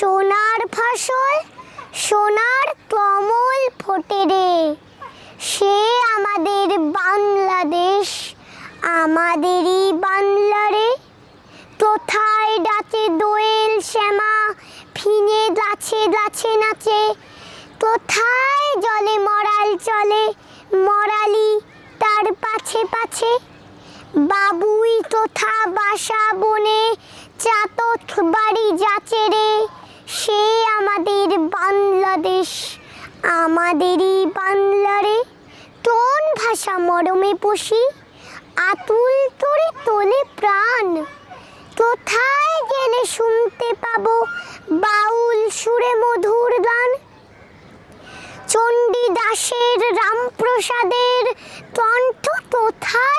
সোনার ফসল, সোনার কমল ফোটে রে। সে আমাদের বাংলাদেশ, আমাদেরই বাংলা রে। কোথায় ডাকে দোয়েল শ্যামা, ফিনে গাছে গাছে নাচে। কোথায় জলে মরাল চলে, মরালি তার পাছে পাছে। বাবুই কোথা বাসা বনে, চাতক বাড়ি যাচে রে। বাংলাদেশ, আমাদেরই বাংলা রে। কোন ভাষা মরমে পুষি, আতুল করে তোলে প্রাণ। কোথায় গেলে শুনতে পাবো বাউল সুরে মধুর গান? চণ্ডীদাসের রামপ্রসাদের কণ্ঠ কোথায়